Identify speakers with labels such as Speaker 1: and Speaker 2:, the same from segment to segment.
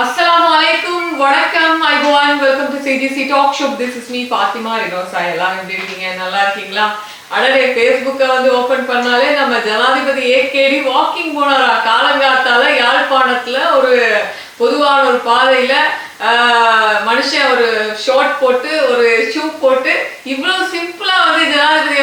Speaker 1: அஸ்லாம் வலைக்கும் வணக்கம் I gone welcome to CGC talk show this is me Fatima Rinosa எல்லாம் எப்படி இருக்கீங்க நல்லா இருக்கீங்களா அடடே ஃபேஸ்புக்கை வந்து ஓப்பன் பண்ணாலே நம்ம ஜனாதிபதி ஏகேடி வாக்கிங் போனாரா காலங்காத்தால யாழ்ப்பாணத்துல ஒரு பொதுவான ஒரு பாதையில மனுஷன் ஒரு ஷார்ட் போட்டு ஒரு ஷூ போட்டு இவ்வளோ சிம்பிளாக வந்து ஜனாதிபதி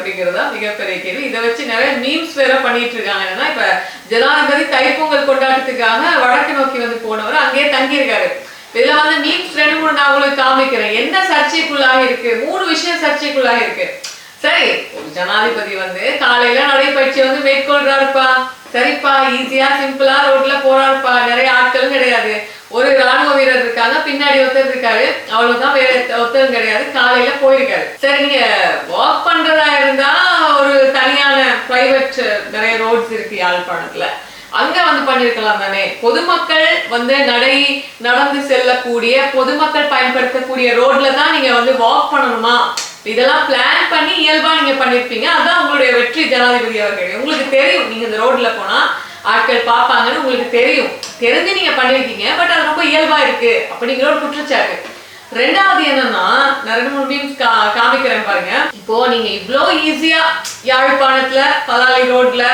Speaker 1: அப்படிங்கிறதா மிகப்பெரிய கேள்வி இதை வச்சு நிறைய மீம்ஸ் வேற பண்ணிட்டு இருக்காங்க என்னன்னா இப்ப ஜனாதிபதி தைப்பொங்கல் கொண்டாட்டத்துக்காக வடக்கு நோக்கி வந்து போனவர் அங்கேயே தங்கியிருக்காரு இதுல வந்து மீம்ஸ் ரெண்டு மூணு நான் உங்களுக்கு காமிக்கிறேன் என்ன சர்ச்சைக்குள்ளாக இருக்கு மூணு விஷயம் சர்ச்சைக்குள்ளாக இருக்கு சரி ஒரு ஜனாதிபதி வந்து காலையில நடைபயிற்சி வந்து மேற்கொள்றாருப்பா சரிப்பா ஈஸியா சிம்பிளா ரோட்ல போறாருப்பா நிறைய ஆட்களும் கிடையாது ஒரு ராணுவ வீரர் இருக்காங்க பின்னாடி ஒருத்தர் இருக்காரு அவ்வளவுதான் வேற ஒருத்தரும் கிடையாது காலையில போயிருக்காரு சரி நீங்க வாக் பண்றதா இருந்தா ஒரு தனியான பிரைவேட் நிறைய ரோட்ஸ் இருக்கு யாழ்ப்பாணத்துல அங்க வந்து பண்ணிருக்கலாம் தானே பொதுமக்கள் வந்து நடை நடந்து செல்லக்கூடிய பொதுமக்கள் பயன்படுத்தக்கூடிய ரோட்ல தான் நீங்க வந்து வாக் பண்ணணுமா இதெல்லாம் பிளான் பண்ணி இயல்பா நீங்க பண்ணிருப்பீங்க அதான் உங்களுடைய வெற்றி ஜனாதிபதி அவர்கள் உங்களுக்கு தெரியும் நீங்க இந்த ரோட்ல போனா ஆட்கள் பார்ப்பாங்கன்னு உங்களுக்கு தெரியும் தெரிஞ்சு நீங்க பண்ணியிருக்கீங்க பட் அது ரொம்ப இயல்பா இருக்கு அப்படிங்கிற ஒரு குற்றச்சாட்டு ரெண்டாவது என்னன்னா நான் ரெண்டு மூணு கா காமிக்கிறேன் பாருங்க இப்போ நீங்க இவ்வளோ ஈஸியா யாழ்ப்பாணத்துல பலாலி ரோட்ல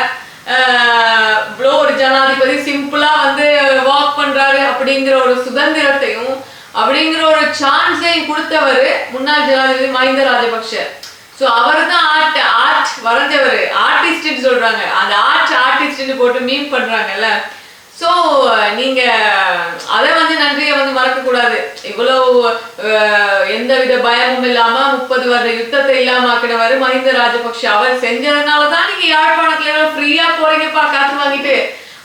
Speaker 1: இவ்வளோ ஒரு ஜனாதிபதி சிம்பிளா வந்து வாக் பண்றாரு அப்படிங்கிற ஒரு சுதந்திரத்தையும் அப்படிங்கிற ஒரு சான்ஸையும் கொடுத்தவர் முன்னாள் ஜனாதிபதி மஹிந்த ராஜபக்ஷ ஸோ அவர் தான் ஆர்ட் ஆர்ட் வரைஞ்சவர் ஆர்டிஸ்ட்னு சொல்கிறாங்க அந்த ஆர்ட் ஆர்டிஸ்ட்னு போட்டு மீன் பண்ணுறாங்கல்ல ஸோ நீங்கள் அதை வந்து நன்றியை வந்து மறக்கக்கூடாது இவ்வளோ எந்த வித பயமும் இல்லாமல் முப்பது வருட யுத்தத்தை இல்லாமல் ஆக்கினவர் மஹிந்த ராஜபக்ஷ அவர் செஞ்சதுனால தான் நீங்கள் யாழ்ப்பாணத்தில் ஃப்ரீயாக போகிறீங்கப்பா காசு வாங்கிட்டு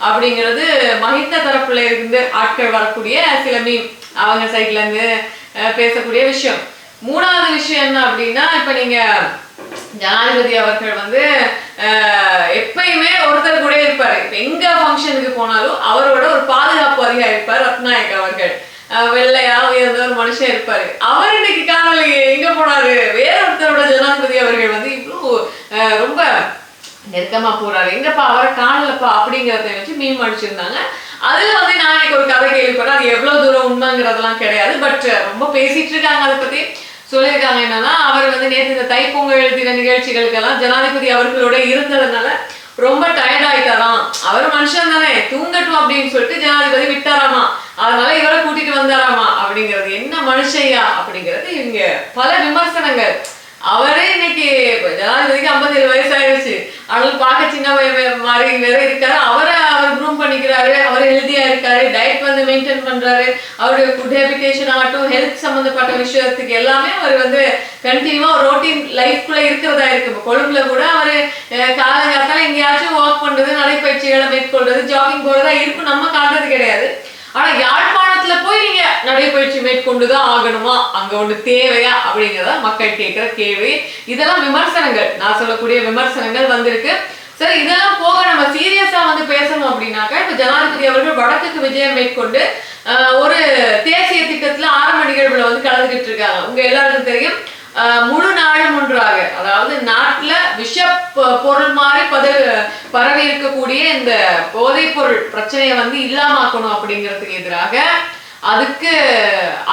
Speaker 1: அப்படிங்கிறது மஹிந்த தரப்புல இருந்து ஆட்கள் வரக்கூடிய சில மீன் அவங்க சைட்லேருந்து பேசக்கூடிய விஷயம் மூணாவது விஷயம் என்ன அப்படின்னா இப்ப நீங்க ஜனாதிபதி அவர்கள் வந்து எப்பயுமே ஒருத்தர் கூட இருப்பாரு இப்ப எங்க ஃபங்க்ஷனுக்கு போனாலும் அவரோட ஒரு பாதுகாப்பு அதிகாரி இருப்பார் ரத்நாயக் அவர்கள் வெள்ளையா உயர்ந்த ஒரு மனுஷன் இருப்பாரு அவர் இன்னைக்கு காணொலி எங்க போனாரு வேற ஒருத்தரோட ஜனாதிபதி அவர்கள் வந்து இவ்வளவு ரொம்ப நெருக்கமா போறாரு எங்கப்பா அவரை காணலப்பா அப்படிங்கறத வச்சு மீன் அடிச்சிருந்தாங்க அதுல வந்து நான் இன்னைக்கு ஒரு கதை கேள்விப்படுறேன் அது எவ்வளவு தூரம் உண்மைங்கிறதெல்லாம் கிடையாது பட் ரொம்ப பேசிட்டு இருக்காங்க அதை பத்தி சொல்லியிருக்காங்க என்னன்னா அவர் வந்து நேற்று இந்த தைப்பொங்கல் தின நிகழ்ச்சிகளுக்கெல்லாம் ஜனாதிபதி அவர்களோட இருந்ததுனால ரொம்ப டயர்ட் ஆயிட்டாராம் அவர் மனுஷன் தானே தூங்கட்டும் அப்படின்னு சொல்லிட்டு ஜனாதிபதி விட்டாராமா அதனால இவரை கூட்டிட்டு வந்தாராமா அப்படிங்கிறது என்ன மனுஷையா அப்படிங்கிறது இவங்க பல விமர்சனங்கள் அவரே இன்னைக்கு ஜனாதிபதிக்கு ஏழு வயசு ஆயிடுச்சு ஆனாலும் பார்க்க சின்ன மாதிரி வேற இருக்காரு அவரை அவர் க்ரூம் பண்ணிக்கிறாரு அவர் ஹெல்த்தியா இருக்காரு டயட் வந்து மெயின்டைன் பண்றாரு அவருடைய ஃபுட் ஹேபிடேஷன் ஆகட்டும் ஹெல்த் சம்மந்தப்பட்ட விஷயத்துக்கு எல்லாமே அவர் வந்து கண்டினியூவா ரோட்டீன் லைஃப்குள்ள இருக்கிறதா இருக்கு இப்போ கொழும்புல கூட அவர் காலங்காத்தால எங்கேயாச்சும் ஒர்க் பண்றது நடைப்பயிற்சிகளை மேற்கொள்றது ஜாகிங் போறதா இருக்கும் நம்ம காட்டுறது கிடையாது ஆனா யாழ்ப்பாணத்துல போய் நீங்க நடைபயிற்சி மேற்கொண்டுதான் ஆகணுமா அங்க ஒண்ணு தேவையா அப்படிங்கிறத மக்கள் கேட்கிற கேள்வி இதெல்லாம் விமர்சனங்கள் நான் சொல்லக்கூடிய விமர்சனங்கள் வந்திருக்கு சரி இதெல்லாம் போக நம்ம சீரியஸா வந்து பேசணும் அப்படின்னாக்கா இப்ப ஜனாதிபதி அவர்கள் வடக்குக்கு விஜயம் மேற்கொண்டு ஒரு தேசிய திட்டத்துல ஆரம்ப நிகழ்வுல வந்து கலந்துகிட்டு இருக்காங்க உங்க எல்லாருக்கும் தெரியும் முழு நாடும் ஒன்றாக அதாவது நாட்டில் விஷ பொருள் மாதிரி பத பரவி இருக்கக்கூடிய இந்த போதைப் பொருள் பிரச்சனையை வந்து இல்லாமாக்கணும் அப்படிங்கிறதுக்கு எதிராக அதுக்கு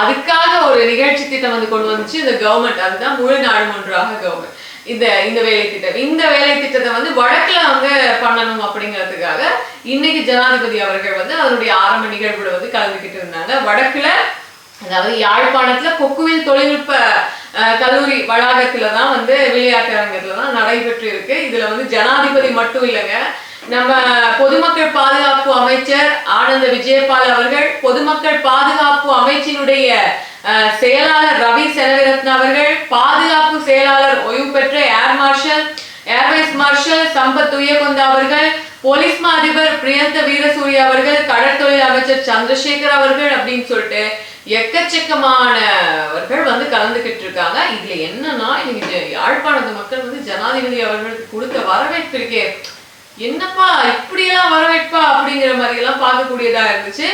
Speaker 1: அதுக்காக ஒரு நிகழ்ச்சி திட்டம் வந்து கொண்டு வந்துச்சு இந்த கவர்மெண்ட் அதுதான் முழு நாடும் ஒன்றாக கவர்மெண்ட் இந்த இந்த வேலை திட்டம் இந்த வேலை திட்டத்தை வந்து வடக்குல அவங்க பண்ணணும் அப்படிங்கிறதுக்காக இன்னைக்கு ஜனாதிபதி அவர்கள் வந்து அதனுடைய ஆரம்ப நிகழ்வுல வந்து கலந்துகிட்டு இருந்தாங்க வடக்குல அதாவது யாழ்ப்பாணத்துல கொக்குவில் தொழில்நுட்ப கல்லூரி வளாகத்தில் தான் வந்து விளையாட்டரங்கத்தில் தான் நடைபெற்று இருக்கு இதில் வந்து ஜனாதிபதி மட்டும் இல்லைங்க நம்ம பொதுமக்கள் பாதுகாப்பு அமைச்சர் ஆனந்த விஜயபால் அவர்கள் பொதுமக்கள் பாதுகாப்பு அமைச்சினுடைய செயலாளர் ரவி செலவிரத்ன அவர்கள் பாதுகாப்பு செயலாளர் ஓய்வு பெற்ற air marshal air vice marshal Sampath உயர்கொண்ட அவர்கள் போலீஸ் மா அதிபர் பிரியந்த வீரசூரிய அவர்கள் கடற்தொழில் அமைச்சர் சந்திரசேகர் அவர்கள் அப்படின்னு சொல்லிட்டு எக்கச்சக்கமானவர்கள் வந்து கலந்துகிட்டு இருக்காங்க இதுல என்னன்னா இன்னைக்கு யாழ்ப்பாணத்து மக்கள் வந்து ஜனாதிபதி அவர்களுக்கு கொடுத்த இருக்கே என்னப்பா இப்படியெல்லாம் வரவேற்பா அப்படிங்கிற மாதிரி எல்லாம் பார்க்கக்கூடியதா இருந்துச்சு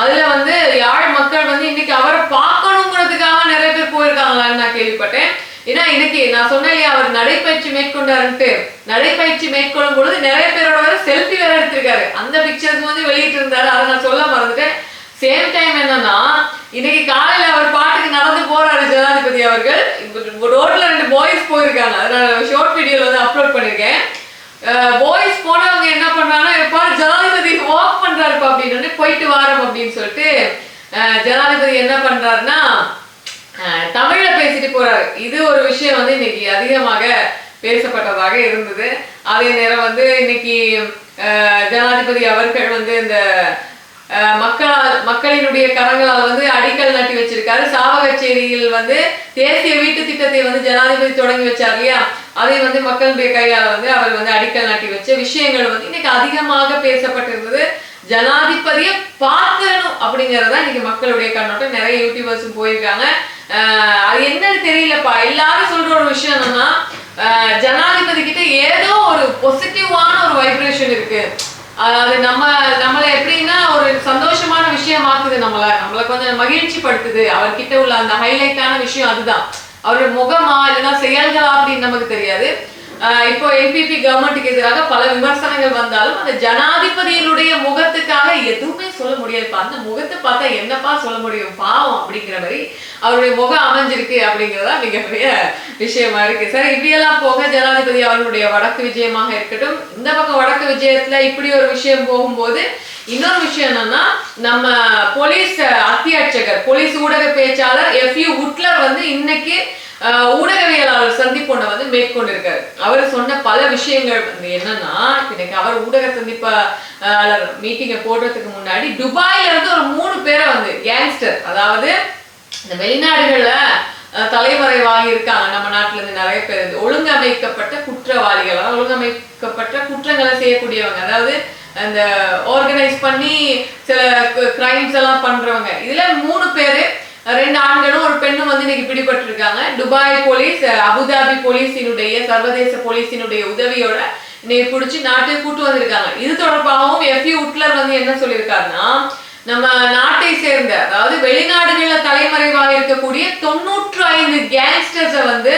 Speaker 1: அதுல வந்து யாழ் மக்கள் வந்து இன்னைக்கு அவரை பார்க்கணுங்கிறதுக்காக நிறைய பேர் போயிருக்காங்களான்னு நான் கேள்விப்பட்டேன் ஏன்னா இன்னைக்கு நான் சொன்னேன் அவர் நடைப்பயிற்சி மேற்கொண்டாருன்ட்டு நடைப்பயிற்சி மேற்கொள்ளும் பொழுது நிறைய பேரோட வர செல்ஃபி வேற எடுத்திருக்காரு அந்த பிக்சர்ஸ் வந்து வெளியிட்டு இருந்தாரு அதை நான் சொல்ல மறந்துட்டேன் சேம் டைம் என்னன்னா இன்னைக்கு காலையில அவர் பாட்டுக்கு நடந்து போறாரு ஜனாதிபதி அவர்கள் ரோட்ல ரெண்டு பாய்ஸ் போயிருக்காங்க அதனால ஷார்ட் வீடியோல வந்து அப்லோட் பண்ணிருக்கேன் பாய்ஸ் போனவங்க என்ன பண்றாங்கன்னா எப்பாரு ஜனாதிபதி வாக் பண்றாரு அப்படின்னு போயிட்டு வாரம் அப்படின்னு சொல்லிட்டு ஜனாதிபதி என்ன பண்றாருன்னா தமிழ பேசிட்டு போறாரு இது ஒரு விஷயம் வந்து இன்னைக்கு அதிகமாக பேசப்பட்டதாக இருந்தது அதே நேரம் வந்து இன்னைக்கு ஜனாதிபதி அவர்கள் வந்து இந்த மக்களால் மக்களினுடைய கரங்களால் வந்து அடிக்கல் நட்டி வச்சிருக்காரு சாவகச்சேரியில் வந்து தேசிய வீட்டு திட்டத்தை வந்து ஜனாதிபதி தொடங்கி வச்சார் இல்லையா அதை வந்து மக்களுடைய கையால் வந்து அவர் வந்து அடிக்கல் நாட்டி வச்ச விஷயங்கள் வந்து இன்னைக்கு அதிகமாக பேசப்பட்டிருந்தது ஜனாதிபதியை பார்க்கணும் அப்படிங்கறத இன்னைக்கு மக்களுடைய கண்ணோட்டம் நிறைய யூடியூபர்ஸும் போயிருக்காங்க அது என்னன்னு தெரியலப்பா எல்லாரும் சொல்ற ஒரு விஷயம் என்னன்னா ஜனாதிபதி கிட்ட ஏதோ ஒரு பாசிட்டிவான ஒரு வைப்ரேஷன் இருக்கு அதாவது நம்ம நம்மளை எப்படின்னா ஒரு சந்தோஷமான விஷயமாக்குது நம்மள நம்மளை கொஞ்சம் மகிழ்ச்சி படுத்துது அவர்கிட்ட உள்ள அந்த ஹைலைட்டான விஷயம் அதுதான் அவருடைய முகமா இல்லைன்னா செயல்களா அப்படின்னு நமக்கு தெரியாது இப்போ எம்பிபி கவர்மெண்ட்டுக்கு எதிராக பல விமர்சனங்கள் வந்தாலும் அந்த ஜனாதிபதியினுடைய முகத்துக்காக எதுவுமே சொல்ல முடியாதுப்பா அந்த முகத்தை பார்த்தா என்னப்பா சொல்ல முடியும் பாவம் அப்படிங்கிற மாதிரி அவருடைய முகம் அமைஞ்சிருக்கு அப்படிங்கிறதா மிகப்பெரிய விஷயமா இருக்கு சார் இப்படியெல்லாம் போக ஜனாதிபதி அவர்களுடைய வடக்கு விஜயமாக இருக்கட்டும் இந்த பக்கம் வடக்கு விஜயத்துல இப்படி ஒரு விஷயம் போகும்போது இன்னொரு விஷயம் என்னன்னா நம்ம போலீஸ் அத்தியட்சகர் போலீஸ் ஊடக பேச்சாளர் எஃப் யூ உட்லர் வந்து இன்னைக்கு ஊடகவியலாளர் சந்திப்பொண்ணை வந்து மேற்கொண்டிருக்காரு அவர் சொன்ன பல விஷயங்கள் வந்து என்னன்னா இன்னைக்கு அவர் ஊடக சந்திப்பாளர் மீட்டிங்கை போடுறதுக்கு முன்னாடி துபாயில இருந்து ஒரு மூணு பேரை வந்து கேங்ஸ்டர் அதாவது இந்த வெளிநாடுகள்ல தலைமுறை வாங்கியிருக்காங்க நம்ம நாட்டுல இருந்து நிறைய பேர் இருந்து ஒழுங்கமைக்கப்பட்ட குற்றவாளிகள் ஒழுங்கமைக்கப்பட்ட குற்றங்களை செய்யக்கூடியவங்க அதாவது அந்த ஆர்கனைஸ் பண்ணி சில கிரைம்ஸ் எல்லாம் பண்றவங்க இதுல மூணு பேரு ரெண்டு ஆண்களும் ஒரு பெண்ணும் வந்து இன்னைக்கு பிடிபட்டிருக்காங்க துபாய் போலீஸ் அபுதாபி போலீஸினுடைய சர்வதேச போலீஸினுடைய உதவியோட இன்னைக்கு பிடிச்சி நாட்டை கூட்டு வந்திருக்காங்க இது தொடர்பாகவும் எஃப்யூ உட்லர் வந்து என்ன சொல்லியிருக்காருன்னா நம்ம நாட்டை சேர்ந்த அதாவது வெளிநாடுகளில் தலைமறைவாக இருக்கக்கூடிய தொண்ணூற்று ஐந்து கேங்ஸ்டர்ஸை வந்து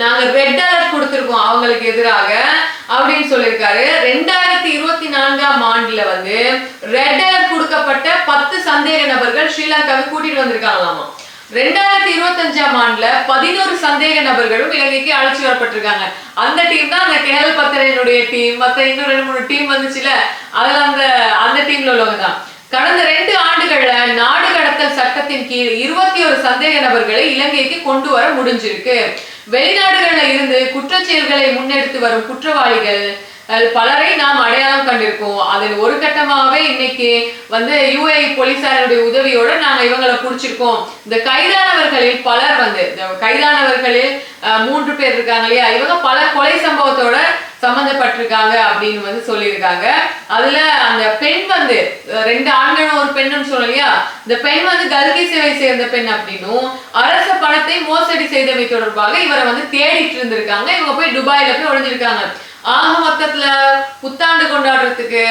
Speaker 1: நாங்க ரெட் அலர்ட் கொடுத்துருக்கோம் அவங்களுக்கு எதிராக அப்படின்னு சொல்லியிருக்காரு ரெண்டாயிரத்தி இருபத்தி நான்காம் ஆண்டுல வந்து ரெட் அலர்ட் கொடுக்கப்பட்ட பத்து சந்தேக நபர்கள் ஸ்ரீலங்காவுக்கு கூட்டிட்டு வந்திருக்காங்களாமா ரெண்டாயிரத்தி இருபத்தஞ்சாம் ஆண்டுல பதினோரு சந்தேக நபர்களும் இலங்கைக்கு அழைச்சி வரப்பட்டிருக்காங்க அந்த டீம் தான் அந்த கேரள பத்திரையினுடைய டீம் மத்த இன்னும் ரெண்டு மூணு டீம் வந்துச்சுல அதுல அந்த அந்த டீம்ல உள்ளவங்க தான் கடந்த ரெண்டு ஆண்டுகள்ல நாடு கடத்தல் சட்டத்தின் கீழ் இருபத்தி ஒரு சந்தேக நபர்களை இலங்கைக்கு கொண்டு வர முடிஞ்சிருக்கு வெளிநாடுகளில் இருந்து குற்றச்செயல்களை முன்னெடுத்து வரும் குற்றவாளிகள் பலரை நாம் அடையாளம் கண்டிருக்கோம் அதில் ஒரு கட்டமாகவே இன்னைக்கு வந்து யூஏஇ போலீசாரனுடைய உதவியோட நாங்கள் இவங்களை பிடிச்சிருக்கோம் இந்த கைதானவர்களில் பலர் வந்து இந்த கைதானவர்களில் மூன்று பேர் இருக்காங்க இல்லையா இவங்க பல கொலை சம்பவத்தோட சம்பந்தப்பட்டிருக்காங்க அப்படின்னு வந்து சொல்லியிருக்காங்க அதுல அந்த பெண் வந்து ரெண்டு ஆண்களும் ஒரு பெண்ணுன்னு சொல்லி இந்த பெண் வந்து கல்கி சேவை சேர்ந்த பெண் அப்படின்னும் அரச பணத்தை மோசடி செய்தவை தொடர்பாக இவரை வந்து தேடிட்டு இருந்திருக்காங்க இவங்க போய் துபாயில போய் ஒழிஞ்சிருக்காங்க ஆக மொத்தத்துல புத்தாண்டு கொண்டாடுறதுக்கு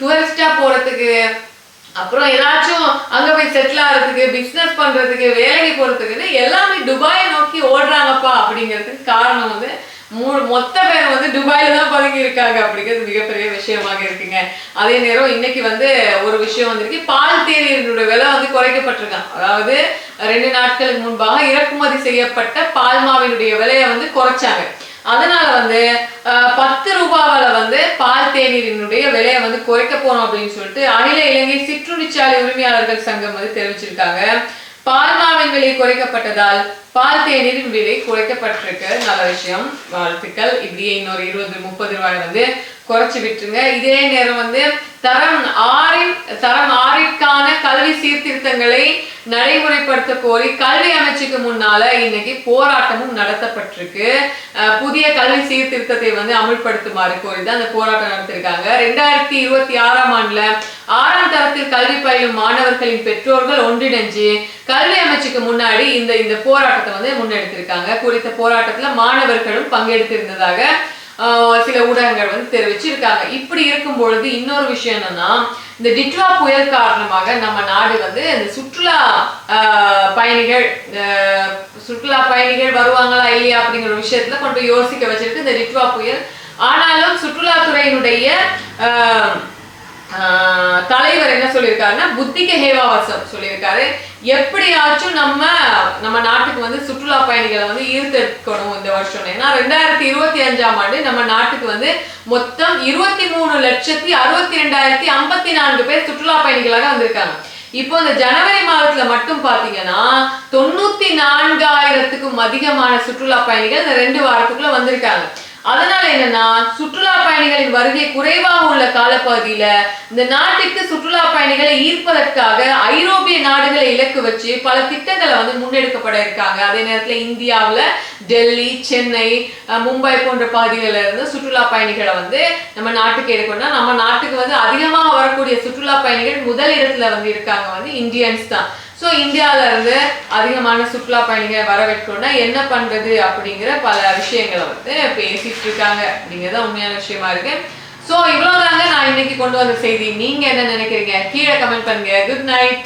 Speaker 1: டூரிஸ்டா போறதுக்கு அப்புறம் ஏதாச்சும் அங்க போய் செட்டில் ஆகிறதுக்கு பிசினஸ் பண்றதுக்கு வேலைக்கு போறதுக்குன்னு எல்லாமே துபாயை நோக்கி ஓடுறாங்கப்பா அப்படிங்கிறதுக்கு காரணம் வந்து மூணு மொத்த பேர் வந்து துபாயில தான் பதுங்கி இருக்காங்க அப்படிங்கிறது மிகப்பெரிய விஷயமாக இருக்குங்க அதே நேரம் இன்னைக்கு வந்து ஒரு விஷயம் வந்திருக்கு பால் தேநீரினுடைய விலை வந்து குறைக்கப்பட்டிருக்காங்க அதாவது ரெண்டு நாட்களுக்கு முன்பாக இறக்குமதி செய்யப்பட்ட பால் மாவினுடைய விலையை வந்து குறைச்சாங்க அதனால வந்து பத்து ரூபாவில வந்து பால் தேநீரினுடைய விலையை வந்து குறைக்க போறோம் அப்படின்னு சொல்லிட்டு அகில இலங்கை சிற்றுண்டிச்சாலை உரிமையாளர்கள் சங்கம் வந்து தெரிவிச்சிருக்காங்க பால் மாவின் குறைக்கப்பட்டதால் பால் தேநீரின் விலை குறைக்கப்பட்டிருக்கு நல்ல விஷயம் வாழ்த்துக்கள் இப்படியே இன்னொரு இருபது முப்பது ரூபாய் வந்து குறைச்சி விட்டுருங்க இதே நேரம் வந்து தரம் ஆறின் தரம் ஆறிற்கான கல்வி சீர்திருத்தங்களை நடைமுறைப்படுத்த கோரி கல்வி அமைச்சுக்கு முன்னால இன்னைக்கு போராட்டமும் நடத்தப்பட்டிருக்கு புதிய கல்வி சீர்திருத்தத்தை வந்து அமல்படுத்துமாறு கோரி தான் அந்த போராட்டம் நடத்திருக்காங்க ரெண்டாயிரத்தி இருபத்தி ஆறாம் ஆண்டுல ஆறாம் தரத்தில் கல்வி பயிலும் மாணவர்களின் பெற்றோர்கள் ஒன்றிணைஞ்சு கல்வி அமைச்சுக்கு முன்னாடி இந்த இந்த போராட்டத்தை வந்து முன்னெடுத்திருக்காங்க குறித்த போராட்டத்துல மாணவர்களும் பங்கெடுத்திருந்ததாக சில ஊடகங்கள் வந்து தெரிவிச்சிருக்காங்க இப்படி இருக்கும் பொழுது இன்னொரு விஷயம் என்னன்னா இந்த டிட்வா புயல் காரணமாக நம்ம நாடு வந்து இந்த சுற்றுலா பயணிகள் சுற்றுலா பயணிகள் வருவாங்களா இல்லையா அப்படிங்கிற விஷயத்துல கொண்டு யோசிக்க வச்சிருக்கு இந்த டிட்வா புயல் ஆனாலும் சுற்றுலாத்துறையினுடைய தலைவர் என்ன சொல்லியிருக்காருன்னா புத்திக ஹேவாவாசம் சொல்லியிருக்காரு எப்படியாச்சும் நம்ம நம்ம நாட்டுக்கு வந்து சுற்றுலா பயணிகளை வந்து ஈர்த்தெடுக்கணும் இந்த வருஷம் ஏன்னா ரெண்டாயிரத்தி இருபத்தி அஞ்சாம் ஆண்டு நம்ம நாட்டுக்கு வந்து மொத்தம் இருபத்தி மூணு லட்சத்தி அறுபத்தி ரெண்டாயிரத்தி ஐம்பத்தி நான்கு பேர் சுற்றுலா பயணிகளாக வந்திருக்காங்க இப்போ இந்த ஜனவரி மாதத்துல மட்டும் பாத்தீங்கன்னா தொண்ணூத்தி நான்காயிரத்துக்கும் அதிகமான சுற்றுலா பயணிகள் இந்த ரெண்டு வாரத்துக்குள்ள வந்திருக்காங்க அதனால என்னன்னா சுற்றுலா பயணிகளின் வருகை குறைவாக உள்ள காலப்பகுதியில இந்த நாட்டுக்கு சுற்றுலா பயணிகளை ஈர்ப்பதற்காக ஐரோப்பிய நாடுகளை இலக்கு வச்சு பல திட்டங்களை வந்து முன்னெடுக்கப்பட இருக்காங்க அதே நேரத்துல இந்தியாவில் டெல்லி சென்னை மும்பை போன்ற பகுதிகளில் இருந்து சுற்றுலா பயணிகளை வந்து நம்ம நாட்டுக்கு எடுக்கணும்னா நம்ம நாட்டுக்கு வந்து அதிகமாக வரக்கூடிய சுற்றுலா பயணிகள் முதல் இடத்துல வந்து இருக்காங்க வந்து இந்தியன்ஸ் தான் ஸோ இந்தியாவிலேருந்து அதிகமான சுற்றுலா பயணிகள் வரவேற்கணும்னா என்ன பண்ணுறது அப்படிங்கிற பல விஷயங்களை வந்து பேசிகிட்டு இருக்காங்க அப்படிங்கிறது உண்மையான விஷயமா இருக்கு ஸோ இவ்வளோ நான் இன்னைக்கு கொண்டு வந்த செய்தி நீங்கள் என்ன நினைக்கிறீங்க கீழே கமெண்ட் பண்ணுங்க குட் நைட்